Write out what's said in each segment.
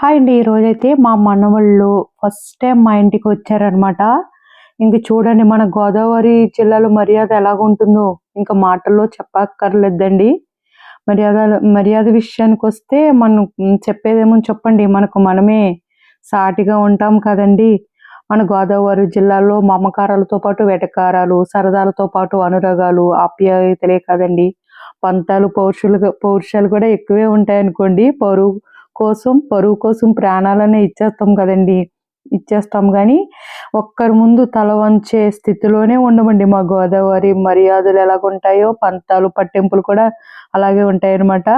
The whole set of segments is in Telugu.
హాయ్ అండి ఈరోజైతే మా మనవళ్ళు ఫస్ట్ టైం మా ఇంటికి వచ్చారనమాట ఇంక చూడండి మన గోదావరి జిల్లాలో మర్యాద ఎలాగుంటుందో. ఇంకా మాటల్లో చెప్పక్కర్లేదండి. మర్యాద మర్యాద విషయానికి వస్తే మనం చెప్పేదేమో చెప్పండి మనకు మనమే సాటిగా ఉంటాం కదండి. మన గోదావరి జిల్లాలో మమకారాలతో పాటు వెటకారాలు సరదాలతో పాటు అనురాగాలు ఆప్యాయతలే కదండి. పంతాలు పౌరుషులు పౌరుషాలు కూడా ఎక్కువే ఉంటాయనుకోండి. పౌరు కోసం పరువు కోసం ప్రాణాలనే ఇచ్చేస్తాం కదండి. ఇచ్చేస్తాం కానీ ఒక్కరి ముందు తల వంచే స్థితిలోనే ఉండమండి మా గోదావరి. మర్యాదలు ఎలాగుంటాయో పంతాలు పట్టింపులు కూడా అలాగే ఉంటాయన్నమాట.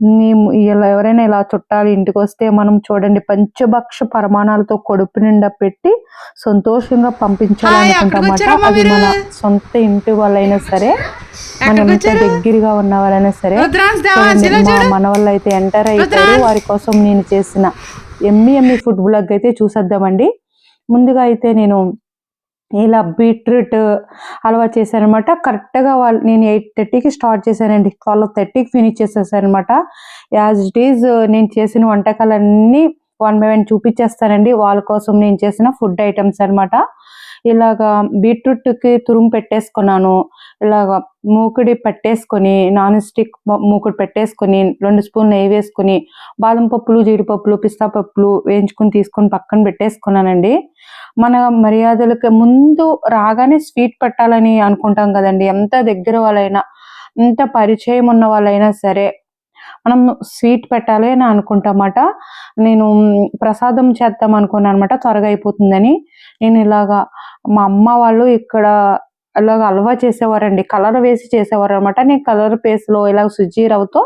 ఇలా ఎవరైనా ఇలా చుట్టాలు ఇంటికి వస్తే మనం చూడండి పంచభక్ష పరిమాణాలతో కొడుపు నిండా పెట్టి సంతోషంగా పంపించాలనుకుంటామాట అది మన సొంత ఇంటి వాళ్ళైనా సరే మనం ఎంత దగ్గరగా ఉన్న వాళ్ళైనా సరే మన వాళ్ళు అయితే ఎంటర్ అయిపోయారు. వారి కోసం నేను చేసిన ఎమ్మి ఎమ్మి ఫుడ్ బ్లాగ్ అయితే చూసేద్దామండి. ముందుగా అయితే నేను ఇలా బీట్రూట్ హల్వా చేశానమాట కరెక్ట్గా వాళ్ళు నేను ఎయిట్ థర్టీకి స్టార్ట్ చేశానండి. ట్వెల్వ్ థర్టీకి ఫినిష్ చేసేసానమాట యాజ్ ఇట్ ఈజ్ నేను చేసిన వంటకాలన్నీ వన్ బై వన్ చూపించేస్తానండి. వాళ్ళ కోసం నేను చేసిన ఫుడ్ ఐటమ్స్ అనమాట ఇలాగా బీట్రూట్కి తురుము పెట్టేసుకున్నాను. ఇలాగ మూకుడి పట్టేసుకొని నాన్ స్టిక్ మూకుడు పెట్టేసుకొని రెండు స్పూన్ నెయ్యి వేసుకొని బాదం పప్పులు జీడిపప్పులు పిస్తా పప్పులు వేయించుకుని తీసుకొని పక్కన పెట్టేసుకున్నానండి. మన మర్యాదలకి ముందు రాగానే స్వీట్ పెట్టాలని అనుకుంటాం కదండి. ఎంత దగ్గర వాళ్ళైనా ఎంత పరిచయం ఉన్న వాళ్ళైనా సరే మనం స్వీట్ పెట్టాలి అని అనుకుంటామాట. నేను ప్రసాదం చేద్దాం అనుకున్నాను అనమాట త్వరగా అయిపోతుందని. నేను ఇలాగా మా అమ్మ వాళ్ళు ఇక్కడ ఇలాగ అలవా చేసేవారండి కలర్ వేసి చేసేవారు అనమాట నేను కలర్ పేస్ట్లో ఇలాగ సుజ్జీ రవ్వతో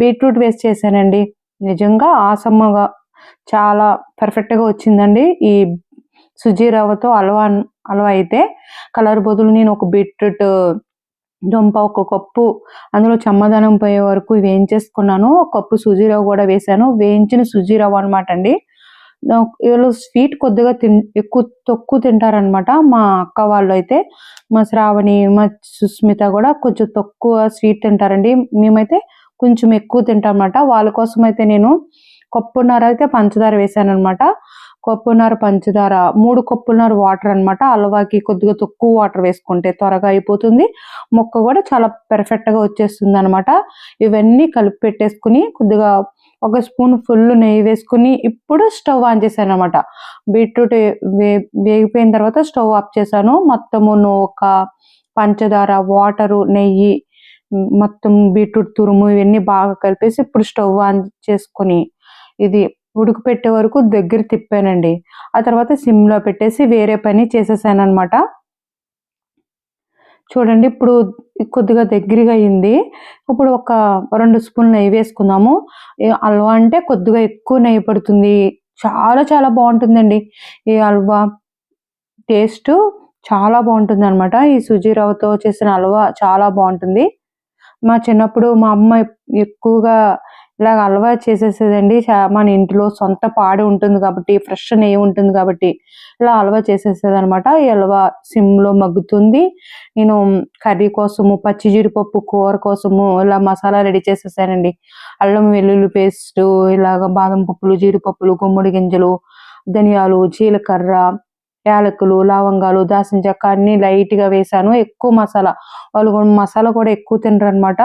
బీట్రూట్ వేసి చేశానండి. నిజంగా ఆసమ్మగా చాలా పర్ఫెక్ట్గా వచ్చిందండి ఈ సుజీ రవ్వతో అలవా అలవా అయితే. కలర్ బదులు నేను ఒక బీట్రూట్ దుంప ఒక కప్పు అందులో చమ్మదనం పోయే వరకు వేయించేసుకున్నాను ఒక కప్పు సుజీ రవ్వ కూడా వేసాను వేయించిన సుజీ రవ్వ అనమాట అండి. వీళ్ళు స్వీట్ కొద్దిగా తిన్ ఎక్కువ తక్కువ తింటారనమాట మా అక్క వాళ్ళు అయితే. మా శ్రావణి మా సుస్మిత కూడా కొంచెం తక్కువ స్వీట్ తింటారండి. మేమైతే కొంచెం ఎక్కువ తింటామన్నమాట. వాళ్ళ కోసం అయితే నేను కప్పున్నర అయితే పంచదార వేసాను అనమాట కప్పున్నర పంచదార మూడు కప్పున్నర వాటర్ అనమాట అలవాకి కొద్దిగా తక్కువ వాటర్ వేసుకుంటే త్వరగా అయిపోతుంది. మొక్క కూడా చాలా పెర్ఫెక్ట్గా వచ్చేస్తుంది అనమాట ఇవన్నీ కలిపి పెట్టేసుకుని కొద్దిగా ఒక స్పూన్ ఫుల్ నెయ్యి వేసుకుని ఇప్పుడు స్టవ్ ఆన్ చేశాను అనమాట బీట్రూట్ వే వేగిపోయిన తర్వాత స్టవ్ ఆఫ్ చేశాను. మొత్తము నూక పంచదార వాటరు నెయ్యి మొత్తం బీట్రూట్ తురుము ఇవన్నీ బాగా కలిపేసి ఇప్పుడు స్టవ్ ఆన్ చేసుకొని ఇది ఉడికిపెట్టే వరకు దగ్గర తిప్పానండి. ఆ తర్వాత సిమ్లో పెట్టేసి వేరే పని చేసేసాను అనమాట చూడండి ఇప్పుడు కొద్దిగా దగ్గరగా అయింది. ఇప్పుడు ఒక రెండు స్పూన్లు నెయ్యి వేసుకుందాము. హల్వా అంటే కొద్దిగా ఎక్కువ నెయ్యి పడుతుంది. చాలా చాలా బాగుంటుందండి. ఈ హల్వా టేస్ట్ చాలా బాగుంటుంది అనమాట ఈ సుజీరావతో చేసిన హల్వా చాలా బాగుంటుంది. మా చిన్నప్పుడు మా అమ్మ ఎక్కువగా ఇలాగ హల్వా చేసేసేదండి. మన ఇంట్లో సొంత పాడి ఉంటుంది కాబట్టి ఫ్రెష్ నెయ్యి ఉంటుంది కాబట్టి ఇలా హల్వా చేసేసేది అనమాట ఈ అలవా సిమ్లో మగ్గుతుంది. నేను కర్రీ కోసము పచ్చి జీడిపప్పు కూర కోసము ఇలా మసాలా రెడీ చేసేసానండి. అల్లం వెల్లుల్లి పేస్ట్ ఇలాగ బాదం పప్పులు జీడిపప్పులు గుమ్మడి గింజలు ధనియాలు జీలకర్ర యాలకులు లవంగాలు దాసిన చెక్క అన్ని లైట్గా వేసాను. ఎక్కువ మసాలా. వాళ్ళు కూడా మసాలా కూడా ఎక్కువ తినరు అనమాట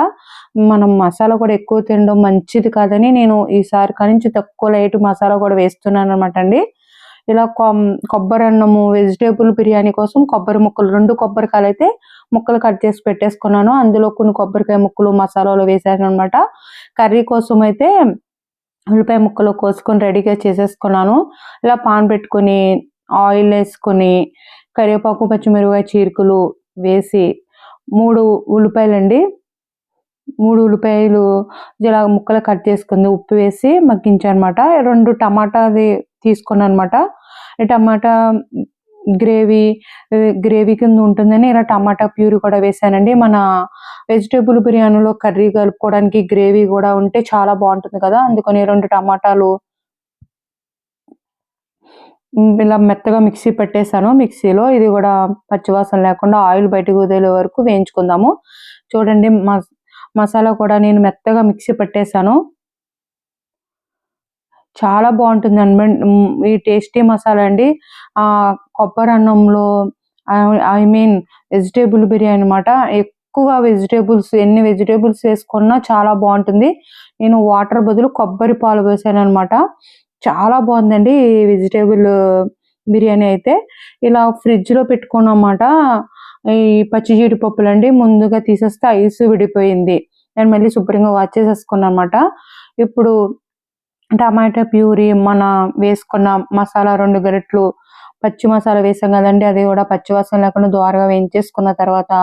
మనం మసాలా కూడా ఎక్కువ తినడం మంచిది కాదని నేను ఈసారి కానించి తక్కువ లైట్ మసాలా కూడా వేస్తున్నాను అనమాట అండి. ఇలా కొబ్బరి అన్నము వెజిటేబుల్ బిర్యానీ కోసం కొబ్బరి ముక్కలు రెండు కొబ్బరికాయలు అయితే ముక్కలు కట్ చేసి పెట్టేసుకున్నాను. అందులో కొన్ని కొబ్బరికాయ ముక్కలు మసాలాలు వేసాను అనమాట కర్రీ కోసం అయితే ఉల్లిపాయ ముక్కలు కోసుకొని రెడీగా చేసేసుకున్నాను. ఇలా పాన్ పెట్టుకొని ఆయిల్ వేసుకొని కరివేపాకు పచ్చిమిరపకాయ చీరుకులు వేసి మూడు ఉల్లిపాయలండి. మూడు ఉల్లిపాయలు ఇలా ముక్కలు కట్ చేసుకుంది ఉప్పు వేసి మగ్గించనమాట. రెండు టమాటాది తీసుకున్నాను అనమాట టమాటా గ్రేవీ గ్రేవీ కింద ఉంటుందని ఇలా టమాటా ప్యూరీ కూడా వేసానండి. మన వెజిటేబుల్ బిర్యానీలో కర్రీ కలుపుకోవడానికి గ్రేవీ కూడా ఉంటే చాలా బాగుంటుంది కదా అందుకని రెండు టమాటాలు ఇలా మెత్తగా మిక్సీ పెట్టేసాను మిక్సీలో ఇది కూడా పచ్చివాసన లేకుండా ఆయిల్ బయటకు వదిలే వరకు వేయించుకుందాము. చూడండి మసాలా కూడా నేను మెత్తగా మిక్సీ పెట్టేశాను. చాలా బాగుంటుంది అనమాట ఈ టేస్టీ మసాలా అండి. ఆ కొబ్బరి అన్నంలో ఐ మీన్ వెజిటేబుల్ బిర్యానీ అనమాట ఎక్కువ వెజిటేబుల్స్ ఎన్ని వెజిటేబుల్స్ వేసుకున్నా చాలా బాగుంటుంది. నేను వాటర్ బదులు కొబ్బరి పాలు వేసాను అనమాట చాలా బాగుందండి వెజిటేబుల్ బిర్యానీ అయితే. ఇలా ఫ్రిడ్జ్లో పెట్టుకున్నమాట. ఈ పచ్చి జీడిపప్పులు అండి ముందుగా తీసేస్తే ఐస్ విడిపోయింది. నేను మళ్ళీ శుభ్రంగా వాచ్ చేసేసుకున్నాను అనమాట ఇప్పుడు టమాటా ప్యూరీ మన వేసుకున్న మసాలా రెండు గరిట్లు పచ్చి మసాలా వేసాం కదండి అది కూడా పచ్చి వాసన లేకుండా దోరగా వేయించేసుకున్న తర్వాత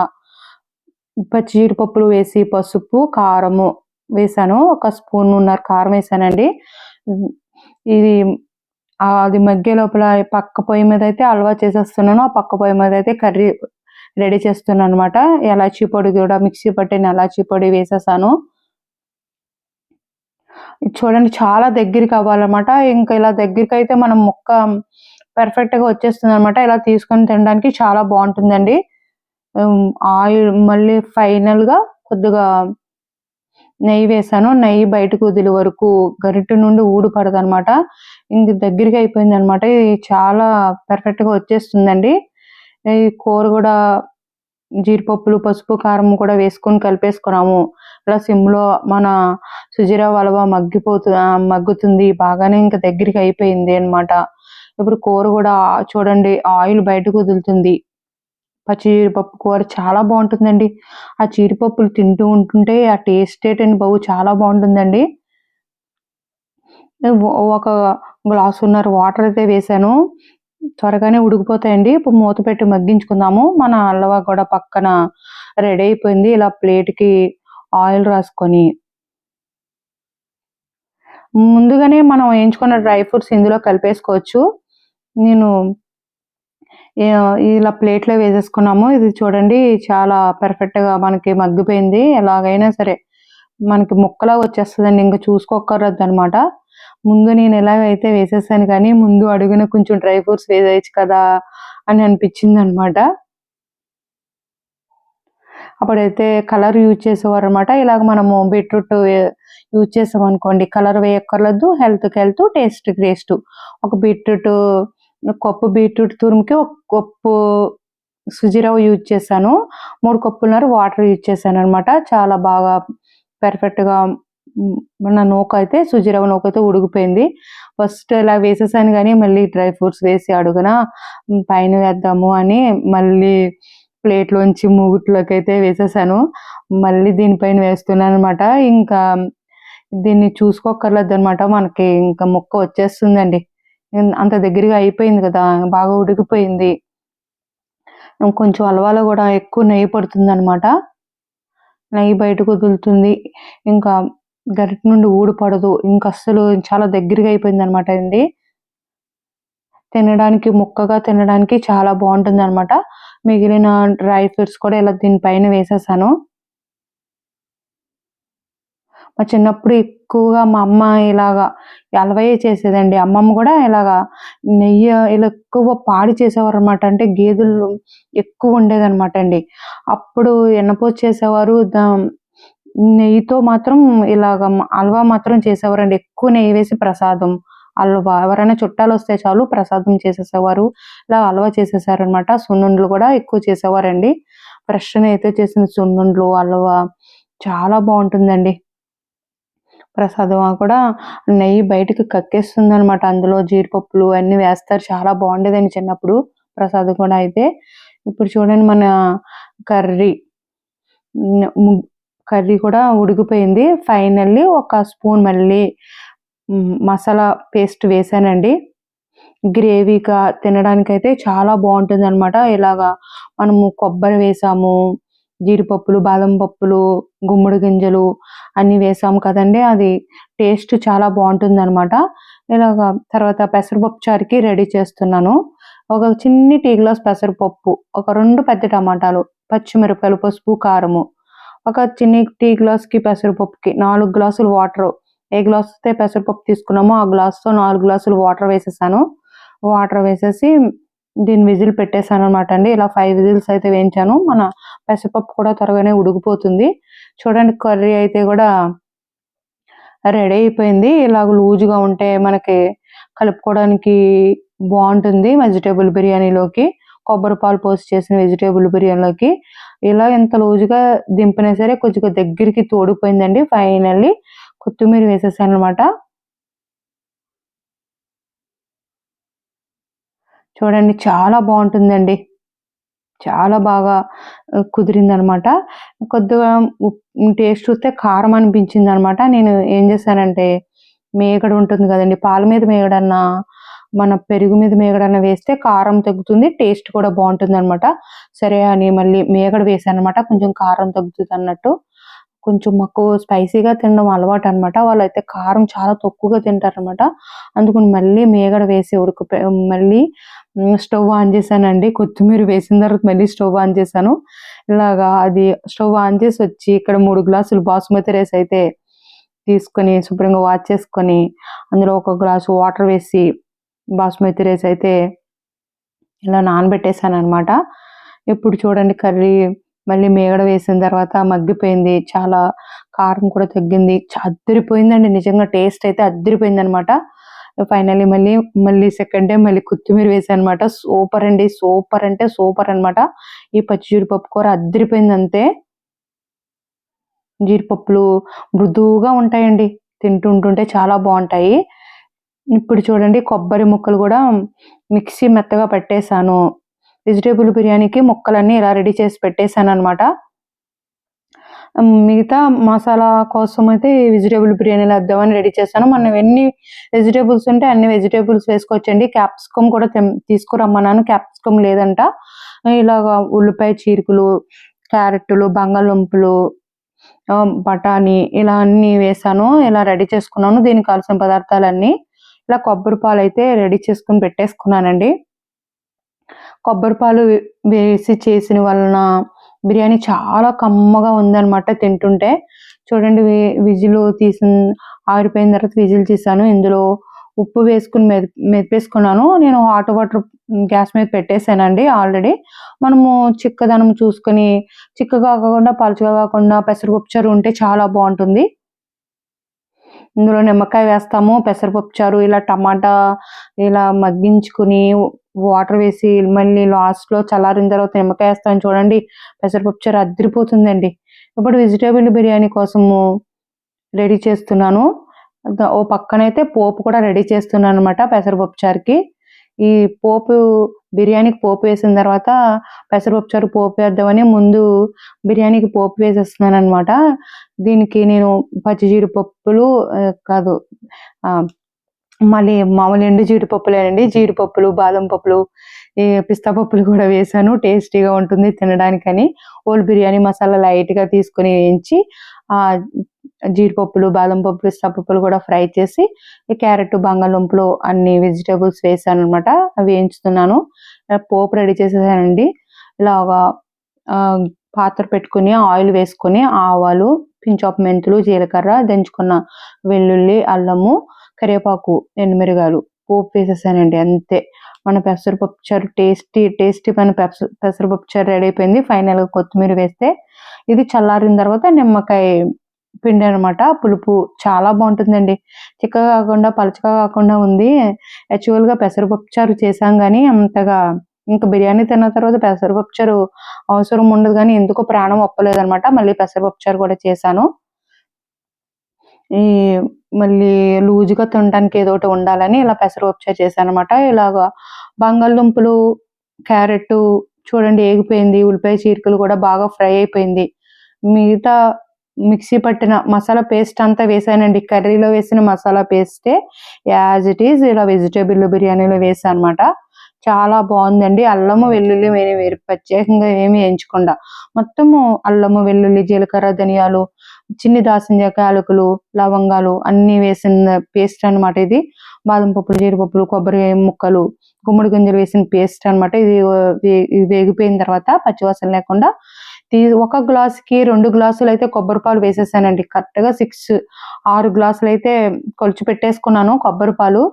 పచ్చి జీడిపప్పులు వేసి పసుపు కారము వేసాను. ఒక స్పూన్ ఉన్నారు కారం వేసానండి. ఇది అది మగ్గే లోపల పక్క పొయ్యి మీద అయితే హల్వా చేసేస్తున్నాను. ఆ పక్క పొయ్యి మీద అయితే కర్రీ రెడీ చేస్తున్నాను అనమాట ఎలాచీ పొడి కూడా మిక్సీ పట్టిన ఎలాచీ పొడి వేసేసాను. చూడండి చాలా దగ్గరికి అవ్వాలన్నమాట. ఇంకా ఇలా దగ్గరికి అయితే మనం ముక్క పర్ఫెక్ట్గా వచ్చేస్తుంది అనమాట ఇలా తీసుకొని తినడానికి చాలా బాగుంటుందండి. ఆయిల్ మళ్ళీ ఫైనల్గా కొద్దిగా నెయ్యి వేసాను. నెయ్యి బయటకు వదిలే వరకు గరిటె నుండి ఊడి పడదు అనమాట ఇంక దగ్గరికి అయిపోయింది అనమాట ఇది చాలా పర్ఫెక్ట్గా వచ్చేస్తుందండి. ఈ కూర కూడా జీడిపప్పులు పసుపు కారం కూడా వేసుకొని కలిపేసుకున్నాము. ఇలా సిమ్లో మన సుజీరావు వలవ మగ్గిపోతు మగ్గుతుంది. బాగానే ఇంకా దగ్గరికి అయిపోయింది అనమాట ఇప్పుడు కూర కూడా చూడండి ఆయిల్ బయటకు వదులుతుంది. ఆ జీడిపప్పు కూర చాలా బాగుంటుందండి. ఆ జీడిపప్పులు తింటూ ఉంటుంటే ఆ టేస్ట్ ఏంటండి బాబు? చాలా బాగుంటుందండి. ఒక గ్లాసున్నర వాటర్ అయితే వేసాను. త్వరగానే ఉడికిపోతాయండి. ఇప్పుడు మూత పెట్టి మగ్గించుకుందాము. మన అల్లవా కూడా పక్కన రెడీ అయిపోయింది. ఇలా ప్లేట్కి ఆయిల్ రాసుకొని. ముందుగానే మనం వేయించుకున్న డ్రై ఫ్రూట్స్ ఇందులో కలిపేసుకోవచ్చు. నేను ఇలా ప్లేట్లో వేసేసుకున్నాము. ఇది చూడండి చాలా పర్ఫెక్ట్గా మనకి మగ్గిపోయింది. ఎలాగైనా సరే మనకి ముక్కలా వచ్చేస్తుందండి. ఇంకా చూసుకోకర్రద్దు అనమాట ముందు నేను ఎలాగైతే వేసేసాను కానీ ముందు అడుగున కొంచెం డ్రై ఫ్రూట్స్ వేసేయచ్చు కదా అని అనిపించింది అనమాట అప్పుడైతే కలర్ యూజ్ చేసేవారు అనమాట ఇలాగ మనము బీట్రూట్ యూజ్ చేసాం అనుకోండి కలర్ వేయక్కర్లేదు. హెల్త్కి హెల్త్ టేస్ట్ టేస్ట్. ఒక బీట్రూట్ కప్పు బీట్రూట్ తురుముకి ఒక కప్పు సుజీరావు యూజ్ చేశాను. మూడు కప్పులున్నర వాటర్ యూజ్ చేశాను అనమాట చాలా బాగా పెర్ఫెక్ట్గా నా నూక అయితే సుజీరావు నూక అయితే ఉడికిపోయింది. ఫస్ట్ ఇలా వేసేసాను కానీ మళ్ళీ డ్రై ఫ్రూట్స్ వేసి అడుగున పైన వేద్దాము అని మళ్ళీ ప్లేట్లోంచి మూగుట్లోకి అయితే వేసేసాను. మళ్ళీ దీనిపైన వేస్తున్నాను అనమాట ఇంకా దీన్ని చూసుకోకర్లేదు అనమాట మనకి ఇంకా ముక్క వచ్చేస్తుందండి. అంత దగ్గరగా అయిపోయింది కదా బాగా ఉడికిపోయింది. కొంచెం అలవాలో కూడా ఎక్కువ నెయ్యి పడుతుంది అనమాట నెయ్యి బయటకు వదులుతుంది. ఇంకా గరిట నుండి ఊడిపడదు ఇంకా అస్సలు చాలా దగ్గరగా అయిపోయింది అనమాట అండి. తినడానికి ముక్కగా తినడానికి చాలా బాగుంటుంది అనమాట మిగిలిన డ్రై ఫ్రూట్స్ కూడా ఇలా దీనిపైన వేసేసాను. మా చిన్నప్పుడు ఎక్కువగా మా అమ్మ ఇలాగా అలవయ్య చేసేదండి. అమ్మమ్మ కూడా ఇలాగా నెయ్యి ఇలా ఎక్కువ పాడి చేసేవారు అనమాట అంటే గేదెలు ఎక్కువ ఉండేదన్నమాట అండి. అప్పుడు ఎన్నపోతు చేసేవారు. నెయ్యితో మాత్రం ఇలాగ అల్వా మాత్రం చేసేవారండి. ఎక్కువ నెయ్యి వేసి ప్రసాదం అల్వా ఎవరైనా చుట్టాలు వస్తే చాలు ప్రసాదం చేసేసేవారు. ఇలా హల్వా చేసేసారనమాట సున్నుండ్లు సున్నుండలు కూడా ఎక్కువ చేసేవారండి. ఫ్రెష్ అయితే చేసిన సున్నుండలు అల్వా చాలా బాగుంటుందండి. ప్రసాదం కూడా నెయ్యి బయటకి కక్కేస్తుంది అనమాట అందులో జీడిపప్పులు అన్ని వేస్తారు. చాలా బాగుండేదండి చిన్నప్పుడు ప్రసాదం కూడా అయితే. ఇప్పుడు చూడండి మన కర్రీ. కర్రీ కూడా ఉడికిపోయింది. ఫైనల్లీ ఒక స్పూన్ మళ్ళీ మసాలా పేస్ట్ వేసానండి. గ్రేవీగా తినడానికైతే చాలా బాగుంటుంది అనమాట ఇలాగా మనము కొబ్బరి వేసాము జీడిపప్పులు బాదం పప్పులు గుమ్మడి గింజలు అన్ని వేసాము కదండి. అది టేస్ట్ చాలా బాగుంటుంది అనమాట ఇలాగ తర్వాత పెసరపప్పు చారుకి రెడీ చేస్తున్నాను. ఒక చిన్ని టీ గ్లాస్ పెసరపప్పు ఒక రెండు పెద్ద టమాటాలు పచ్చిమిరపకాయలు పసుపు కారము ఒక చిన్ని టీ గ్లాస్కి పెసరపప్పుకి నాలుగు గ్లాసులు వాటర్. ఏ గ్లాస్ అయితే పెసరపప్పు తీసుకున్నామో ఆ గ్లాస్తో నాలుగు గ్లాసులు వాటర్ వేసేసాను. వాటర్ వేసేసి దీని విజిల్ పెట్టేశాను అనమాట అండి. ఇలా ఫైవ్ విజిల్స్ అయితే వేయించాను. మన పెసరపప్పు కూడా త్వరగానే ఉడికిపోతుంది. చూడండి కర్రీ అయితే కూడా రెడీ అయిపోయింది. ఇలాగ లూజ్గా ఉంటే మనకి కలుపుకోవడానికి బాగుంటుంది వెజిటేబుల్ బిర్యానీలోకి. కొబ్బరి పాలు పోసి చేసిన వెజిటేబుల్ బిర్యానీలోకి. ఇలా ఎంత లూజుగా దింపినా సరే కొంచెం దగ్గరికి తోడిపోయిందండి. ఫైనల్లీ కొత్తిమీర వేసేసాను అనమాట చూడండి చాలా బాగుంటుందండి. చాలా బాగా కుదిరింది అనమాట కొద్దిగా టేస్ట్ చూస్తే కారం అనిపించింది అనమాట నేను ఏం చేశానంటే మేగడ ఉంటుంది కదండి పాల మీద మేగడన్నా మన పెరుగు మీద మేగడన్న వేస్తే కారం తగ్గుతుంది టేస్ట్ కూడా బాగుంటుంది అనమాట సరే అని మళ్ళీ మేగడ వేసాను అనమాట కొంచెం కారం తగ్గుతుంది అన్నట్టు. కొంచెం మాకు స్పైసీగా తినడం అలవాటు అనమాట వాళ్ళు అయితే కారం చాలా తక్కువగా తింటారనమాట. అందుకని మళ్ళీ మేగడ వేసి ఉడుకు మళ్ళీ స్టవ్ ఆన్ చేశానండి. కొత్తిమీర వేసిన తర్వాత మళ్ళీ స్టవ్ ఆన్ చేశాను. ఇలాగా అది స్టవ్ ఆన్ చేసి వచ్చి ఇక్కడ మూడు గ్లాసులు బాసుమతి రైస్ అయితే తీసుకొని శుభ్రంగా వాష్ చేసుకొని అందులో ఒక గ్లాసు వాటర్ వేసి బాస్మతి రైస్ అయితే ఇలా నానబెట్టేసాను అనమాట ఇప్పుడు చూడండి కర్రీ మళ్ళీ మేగడ వేసిన తర్వాత మగ్గిపోయింది. చాలా కారం కూడా తగ్గింది. అద్దరిపోయిందండి నిజంగా టేస్ట్ అయితే అద్దరిపోయింది అనమాట ఫైనల్లీ మళ్ళీ మళ్ళీ సెకండ్ డే మళ్ళీ కొత్తిమీర వేసాను అనమాట సూపర్ అండి సూపర్ అంటే సూపర్ అనమాట ఈ పచ్చి జీడిపప్పు కూర అద్దరిపోయింది అంతే. జీడిపప్పులు మృదువుగా ఉంటాయండి. తింటుంటుంటే చాలా బాగుంటాయి. ఇప్పుడు చూడండి కొబ్బరి ముక్కలు కూడా మిక్సీ మెత్తగా పెట్టేశాను. వెజిటేబుల్ బిర్యానీకి ముక్కలన్నీ ఇలా రెడీ చేసి పెట్టేశాను అనమాట మిగతా మసాలా కోసం అయితే వెజిటేబుల్ బిర్యానీలు వేద్దామని రెడీ చేశాను మనం ఎన్ని వెజిటేబుల్స్ ఉంటే అన్ని వెజిటేబుల్స్ వేసుకోవచ్చండి. క్యాప్సికమ్ కూడా తీసుకురమ్మన్నాను. క్యాప్సికమ్ లేదంట. ఇలాగా ఉల్లిపాయ చీరుకులు క్యారెట్లు బంగాళదుంపలు బఠానీ ఇలా అన్ని వేసాను. ఇలా రెడీ చేసుకున్నాను. దీనికి కావాల్సిన పదార్థాలన్నీ ఇలా కొబ్బరి పాలు అయితే రెడీ చేసుకుని పెట్టేసుకున్నానండి. కొబ్బరి పాలు వేసి చేసిన వలన బిర్యానీ చాలా కమ్మగా ఉందన్నమాట తింటుంటే. చూడండి విజిల్ తీసిన ఆరిపోయిన తర్వాత విజిల్ తీసాను ఇందులో ఉప్పు వేసుకుని మె మెదిపేసుకున్నాను. నేను హాట్ వాటర్ గ్యాస్ మీద పెట్టేశానండి ఆల్రెడీ. మనము చిక్కదనం చూసుకొని చిక్కగా కాకుండా పలుచగా కాకుండా పెసరపప్పు చారు ఉంటే చాలా బాగుంటుంది. ఇందులో నిమ్మకాయ వేస్తాము పెసరపప్పు చారు ఇలా టమాటా ఇలా మగ్గించుకుని వాటర్ వేసి మళ్ళీ లాస్ట్లో చల్లారిన తర్వాత నిమ్మకాయ వేస్తాను చూడండి. పెసరపప్పు చారు అద్దరిపోతుందండి ఇప్పుడు వెజిటేబుల్ బిర్యానీ కోసము రెడీ చేస్తున్నాను. ఓ పక్కనైతే పోపు కూడా రెడీ చేస్తున్నాను అనమాట పెసరపప్పు చారుకి. ఈ పోపు బిర్యానీకి పోపు వేసిన తర్వాత పెసరపప్పు చారు పోపు వేద్దామని ముందు బిర్యానీకి పోపు వేసేస్తున్నాను అనమాట దీనికి నేను పచ్చి జీడిపప్పులు కాదు మళ్ళీ మామూలు ఎండు జీడిపప్పులేనండి. జీడిపప్పులు బాదం పప్పులు ఈ పిస్తా పప్పులు కూడా వేసాను. టేస్టీగా ఉంటుంది తినడానికని. ఓల్డ్ బిర్యానీ మసాలా లైట్గా తీసుకొని వేయించి ఆ జీడిపప్పులు బాదం పప్పులు పప్పులు కూడా ఫ్రై చేసి క్యారెట్ బంగాళదుంపలు అన్ని వెజిటేబుల్స్ వేసాను అనమాట అవి వేయించుతున్నాను. పోపు రెడీ చేసేసానండి. ఇలాగా పాత్ర పెట్టుకుని ఆయిల్ వేసుకొని ఆవాలు పించాప్ మెంతులు జీలకర్ర దంచుకున్న వెల్లుల్లి అల్లము కరివేపాకు ఎండుమిరగాలు పోపు వేసేసానండి. అంతే. మన పెసరపప్పు చారు టేస్టీ టేస్టీ మన పెసర పెసరపప్పు చారు రెడీ అయిపోయింది. ఫైనల్గా కొత్తిమీర వేస్తే ఇది చల్లారిన తర్వాత నిమ్మకాయ పిండి అనమాట పులుపు చాలా బాగుంటుందండి. చిక్కగా కాకుండా పలచగా కాకుండా ఉంది. యాక్చువల్గా పెసరపప్పు చారు చేసాం కానీ అంతగా ఇంకా బిర్యానీ తిన్న తర్వాత పెసరపప్పు చారు అవసరం ఉండదు కానీ ఎందుకో ప్రాణం ఒప్పలేదనమాట మళ్ళీ పెసరపప్పు చారు కూడా చేశాను. ఈ మళ్ళీ లూజుగా తినడానికి ఏదో ఒకటి ఉండాలని ఇలా పెసరపప్పు చారు చేశాను అనమాట ఇలాగా బంగాళదుంపలు క్యారెట్ చూడండి ఏగిపోయింది. ఉల్లిపాయ చీరికలు కూడా బాగా ఫ్రై అయిపోయింది. మిగతా మిక్సీ పట్టిన మసాలా పేస్ట్ అంతా వేసానండి. కర్రీలో వేసిన మసాలా పేస్టే యాజ్ ఇట్ ఈజ్ ఇలా వెజిటేబుల్ బిర్యానీలో వేసాను అనమాట చాలా బాగుందండి. అల్లము వెల్లుల్లి వేరు ప్రత్యేకంగా ఏమి వేయించకుండా. మొత్తము అల్లము వెల్లుల్లి జీలకర్ర ధనియాలు చిన్ని దాసిన యాలకులు లవంగాలు అన్ని వేసిన పేస్ట్ అనమాట ఇది. బాదం పప్పులు జీడిపప్పులు కొబ్బరి ముక్కలు గుమ్మడి గింజలు వేసిన పేస్ట్ అనమాట ఇది వేగిపోయిన తర్వాత పచ్చివాసన లేకుండా ఒక గ్లాస్కి రెండు గ్లాసులు అయితే కొబ్బరి పాలు వేసేసానండి. కరెక్ట్గా సిక్స్ ఆరు గ్లాసులు అయితే కొలిచి పెట్టేసుకున్నాను కొబ్బరి పాలు.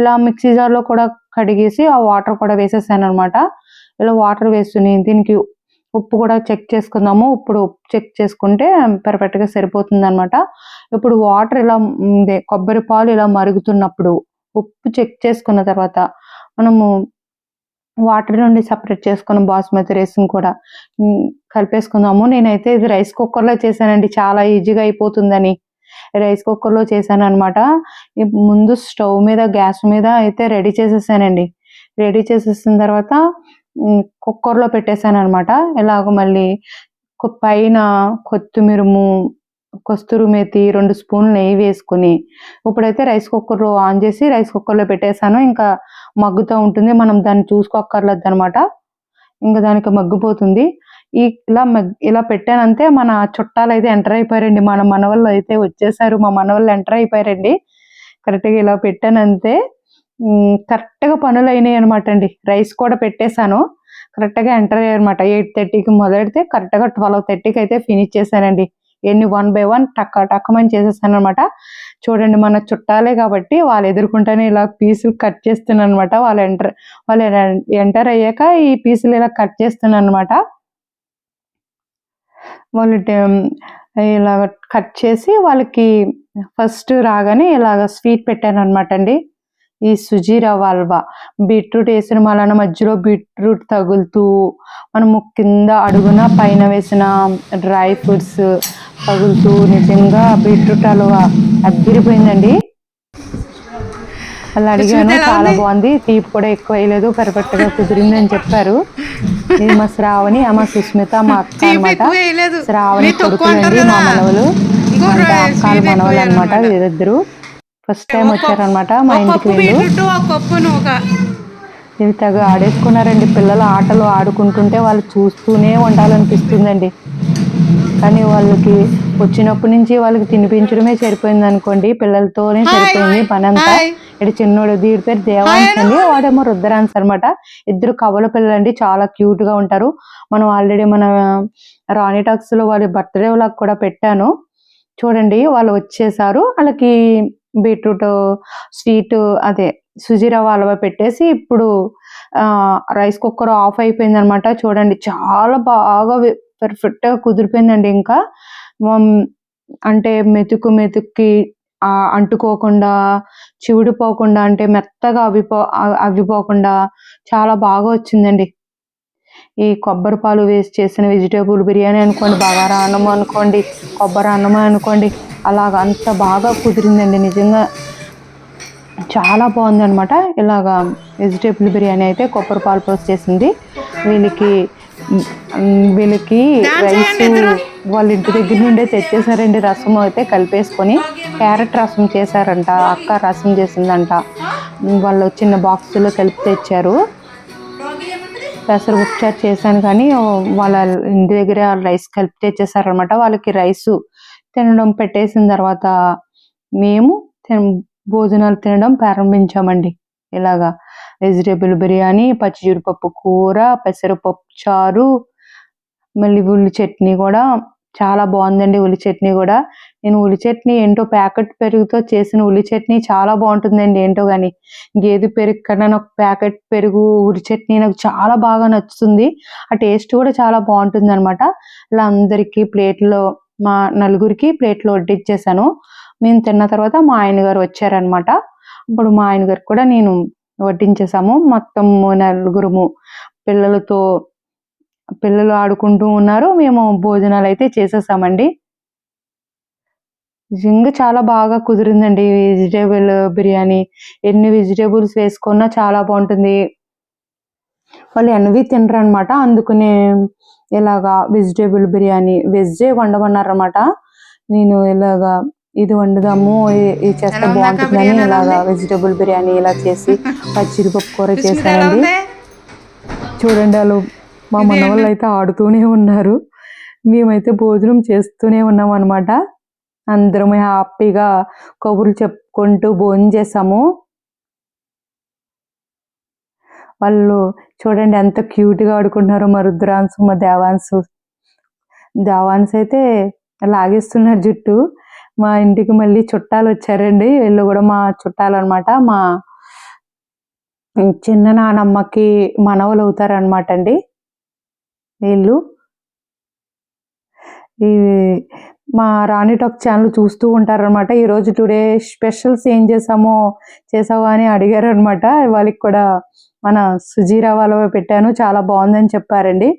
ఇలా మిక్సీ జార్లో కూడా కడిగేసి ఆ వాటర్ కూడా వేసేసాను అనమాట ఇలా వాటర్ వేసుకుని దీనికి ఉప్పు కూడా చెక్ చేసుకుందాము. ఇప్పుడు ఉప్పు చెక్ చేసుకుంటే పర్ఫెక్ట్గా సరిపోతుంది అనమాట ఇప్పుడు వాటర్ ఇలా కొబ్బరి పాలు ఇలా మరుగుతున్నప్పుడు ఉప్పు చెక్ చేసుకున్న తర్వాత మనము వాటర్ నుండి సపరేట్ చేసుకున్న బాస్మతి రైస్ కూడా. కలిపేసుకుందాము. నేనైతే ఇది రైస్ కుక్కర్లో చేశానండి. చాలా ఈజీగా అయిపోతుందని. రైస్ కుక్కర్లో చేశాను అనమాట ముందు స్టవ్ మీద గ్యాస్ మీద అయితే రెడీ చేసేసానండి. రెడీ చేసేసిన తర్వాత కుక్కర్లో పెట్టేశాను అనమాట ఇలాగ మళ్ళీ పైన కొత్తిమీరము కస్తూరి మేతి రెండు స్పూన్లు నెయ్యి వేసుకుని ఇప్పుడైతే రైస్ కుక్కర్ ఆన్ చేసి రైస్ కుక్కర్లో పెట్టేశాను. ఇంకా మగ్గుతూ ఉంటుంది. మనం దాన్ని చూసుకోక్కర్లేదు అనమాట ఇంకా దానికి మగ్గిపోతుంది. ఇలా మగ్ ఇలా పెట్టానంతే మన చుట్టాలు అయితే ఎంటర్ అయిపోయారండి. మన మనవాళ్ళు అయితే వచ్చేసారు. మా మనవాళ్ళు ఎంటర్ అయిపోయారండి. కరెక్ట్గా ఇలా పెట్టానంతే. కరెక్ట్గా పనులు అయినాయి అనమాట అండి. రైస్ కూడా పెట్టేశాను. కరెక్ట్గా ఎంటర్ అయ్యారనమాట ఎయిట్ థర్టీకి మొదలెడితే కరెక్ట్గా ట్వెల్వ్ థర్టీకి అయితే ఫినిష్ చేశానండి. ఎన్ని వన్ బై వన్ టక్క టక్కమని చేసేసాను అనమాట చూడండి మన చుట్టాలే కాబట్టి వాళ్ళు ఎదుర్కొంటేనే ఇలా పీసులు కట్ చేస్తున్నాను అనమాట వాళ్ళు ఎంటర్ వాళ్ళు ఎంటర్ అయ్యాక ఈ పీసులు ఇలా కట్ చేస్తున్నాను అనమాట వాళ్ళు ఇలా కట్ చేసి వాళ్ళకి ఫస్ట్ రాగానే ఇలాగ స్వీట్ పెట్టాను అనమాట అండి. ఈ సుజీ రవ్వ హల్వా బీట్రూట్ వేసిన వలన మధ్యలో బీట్రూట్ తగులుతూ మనము కింద అడుగున పైన వేసిన డ్రై ఫ్రూట్స్ తగులుతూ నిజంగా బీట్రూట్ హల్వా అద్దరిపోయిందండి అలా అడిగాను చాలా బాగుంది తీపి కూడా ఎక్కువ వేయలేదు పర్ఫెక్ట్గా కుదిరింది అని చెప్పారు. ఇది మా శ్రావణి ఆ మా సుస్మిత మా అక్క అనమాట శ్రావణి కొడుకులండి మా. మనవలు అంటే అక్కల మనవలు అనమాట. వీరిద్దరు. ఫస్ట్ టైం వచ్చారనమాట మా ఇంటికి వీళ్ళు. ఇవి తెగ ఆడేసుకున్నారండి పిల్లలు ఆటలు ఆడుకుంటుంటే వాళ్ళు చూస్తూనే ఉండాలనిపిస్తుందండి. కానీ వాళ్ళకి వచ్చినప్పటి నుంచి వాళ్ళకి తినిపించడమే సరిపోయింది అనుకోండి. పిల్లలతోనే సరిపోయింది పని అంతా హాయ్. ఇటు చిన్నోడు దీడి పేరు దేవాంశ్ అండి వాడేమో రుద్రాన్స్ అనమాట ఇద్దరు కవల పిల్లలండి చాలా క్యూట్గా ఉంటారు. మనం ఆల్రెడీ మన రాణి టాక్స్లో వాళ్ళ బర్త్డే వ్లాగ్ కూడా పెట్టాను. చూడండి వాళ్ళు వచ్చేసారు. వాళ్ళకి బీట్రూట్ స్వీట్ అదే సుజీరవ్వ హల్వా పెట్టేసి ఇప్పుడు ఆ రైస్ కుక్కర్ ఆఫ్ అయిపోయింది అనమాట చూడండి చాలా బాగా పర్ఫెక్ట్గా కుదిరిపోయిందండి ఇంకా. అంటే మెతుకు మెతుక్కి అంటుకోకుండా చివుడిపోకుండా అంటే మెత్తగా అవిపో అవిపోకుండా చాలా బాగా వచ్చిందండి. ఈ కొబ్బరి పాలు వేసి చేసిన వెజిటేబుల్ బిర్యానీ అనుకోండి బగారా అన్నం అనుకోండి కొబ్బరి అన్నం అనుకోండి అలాగ అంత బాగా కుదిరిందండి నిజంగా. చాలా బాగుందన్నమాట ఇలాగా వెజిటేబుల్ బిర్యానీ అయితే కొబ్బరి పాలు పోసి చేసింది. వీళ్ళకి వీళ్ళకి రైస్ వాళ్ళ ఇంటి దగ్గర నుండే తెచ్చేసారండి రసం అయితే కలిపేసుకొని క్యారెట్ రసం చేశారంట అక్క రసం చేసిందంట. వాళ్ళు చిన్న బాక్సులో కలిపి తెచ్చారు. పెసర ఉపచారు చేశాను కానీ వాళ్ళ ఇంటి దగ్గర రైస్ కలిపి తెచ్చేసారనమాట వాళ్ళకి రైస్ తినడం పెట్టేసిన తర్వాత మేము తిన- భోజనాలు తినడం ప్రారంభించామండి. ఇలాగా వెజిటేబుల్ బిర్యానీ పచ్చి జీడిపప్పు కూర పెసరపప్పు చారు మళ్ళీ ఉల్లి చట్నీ కూడా చాలా బాగుందండి ఉల్లి చట్నీ కూడా. నేను ఉల్లి చట్నీ ఏంటో ప్యాకెట్ పెరుగుతో చేసిన ఉల్లి చట్నీ చాలా బాగుంటుందండి ఏంటో కానీ గేదె పెరుగు కన్నా నాకు ప్యాకెట్ పెరుగు ఉల్లి చట్నీ నాకు చాలా బాగా నచ్చుతుంది. ఆ టేస్ట్ కూడా చాలా బాగుంటుంది అనమాట ఇలా అందరికీ ప్లేట్లో మా నలుగురికి ప్లేట్లో వడ్డిచ్చేసాను. మేము తిన్న తర్వాత మా ఆయన గారు వచ్చారనమాట ఇప్పుడు మా ఆయన గారికి కూడా నేను వడ్డించేసాము మొత్తం నలుగురుము పిల్లలతో పిల్లలు ఆడుకుంటూ ఉన్నారు. మేము భోజనాలు అయితే చేసేసామండి. నిజంగా చాలా బాగా కుదిరిందండి. వెజిటేబుల్ బిర్యానీ ఎన్ని వెజిటేబుల్స్ వేసుకున్నా చాలా బాగుంటుంది. వాళ్ళు ఎన్నవి తినరు అనమాట అందుకనే ఇలాగా వెజిటేబుల్ బిర్యానీ వెజ్జే వండమన్నారన్నమాట. నేను ఇలాగా ఇది వండుదాము ఇది చేస్తే బాగుంటుందని ఇలాగా? వెజిటేబుల్ బిర్యానీ ఇలా చేసి పచ్చిరిపప్పు కూర చేశానండి. చూడండి వాళ్ళు మా మనవాళ్ళు అయితే ఆడుతూనే ఉన్నారు. మేమైతే భోజనం చేస్తూనే ఉన్నాం అనమాట అందరం హ్యాపీగా కబుర్లు చెప్పుకుంటూ భోజనం చేసాము వాళ్ళు చూడండి ఎంత క్యూట్గా ఆడుకుంటున్నారో మా రుద్రాంశు మా దేవాంశు దేవాంశ్ అయితే లాగేస్తున్నారు జుట్టు. మా ఇంటికి మళ్ళీ చుట్టాలు వచ్చారండి. వీళ్ళు కూడా మా చుట్టాలు అనమాట మా చిన్న నానమ్మకి మనవలు అవుతారనమాట అండి. వీళ్ళు. ఈ మా రాణి టాక్ ఛానల్ చూస్తూ ఉంటారనమాట ఈరోజు టుడే స్పెషల్స్ ఏం చేసామో చేసావా అని అడిగారు అనమాట వాళ్ళకి కూడా మన సుజీ పెట్టాను. చాలా బాగుందని చెప్పారండి.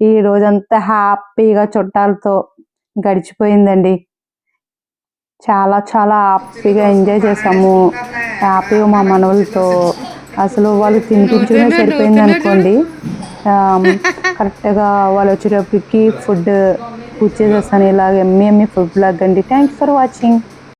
ఈ రోజంతా హ్యాపీగా చుట్టాలతో గడిచిపోయిందండి. చాలా చాలా హ్యాపీగా ఎంజాయ్ చేసాము. హ్యాపీగా మా మనవులతో. అసలు వాళ్ళు తినిపించడమే సరిపోయింది అనుకోండి. కరెక్ట్గా వాళ్ళు వచ్చేటప్పటికి ఫుడ్ పూజ చేసేస్తాను ఇలాగ. ఎమ్మె ఎమ్మె ఫుడ్ లాగండి థ్యాంక్స్ ఫర్ వాచింగ్